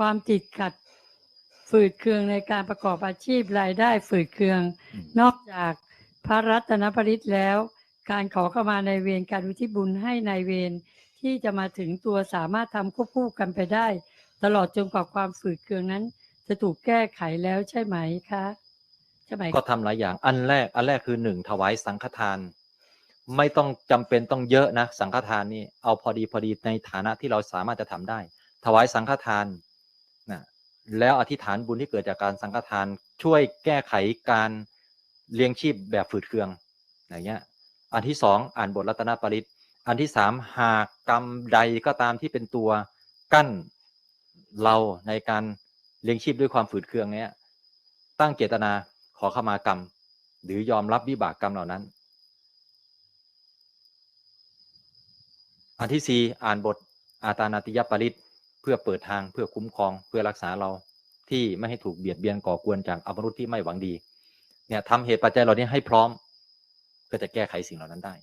ความติดขัดฝืดเคืองในการประกอบอาชีพรายได้ฝืดเคืองอืมนอกจากพระรัตนปริตแล้ว การขอเข้ามาในเวรการอุทิศบุญให้ในายเวรที่จะมาถึงตัวสามารถทำควบคู่กันไปได้ ตลอดจนกว่าความฝืดเคืองนั้น จะถูกแก้ไขแล้วใช่ไหมคะใช่ไหมก็ทำหลายอย่างอันแรกอันแรกคือหนึ่งถวายสังฆทาน ไม่ต้องจำเป็นต้องเยอะนะ สังฆทานนี่เอาพอดีพอดีในฐานะที่เราสามารถจะทำได้ ถวายสังฆทาน นะแล้วอธิษฐานบุญที่เกิดจากการสังฆทานช่วยแก้ไขการเลี้ยงชีพแบบฝืดเคืองอย่างเงี้ยอันที่สองอ่านบทรัตนปริตอันที่สามหากกรรมใดก็ตามที่เป็นตัวกั้นเราในการเลี้ยงชีพด้วยความฝืดเคืองเนี้ยตั้งเจตนาขอขมากรรม หรือยอมรับวิบากกรรมเหล่านั้น อันที่สี่อ่านบทอาตานาติยปริต เพื่อเปิดทางเพื่อคุ้มครองเพื่อรักษาเราที่ไม่ให้ถูกเบียดเบียนก่อกวนจากอมนุษย์ที่ไม่หวังดี เนี่ยทำเหตุปัจจัยเหล่านี้ให้พร้อม เพื่อจะแก้ไขสิ่งเหล่านั้นได้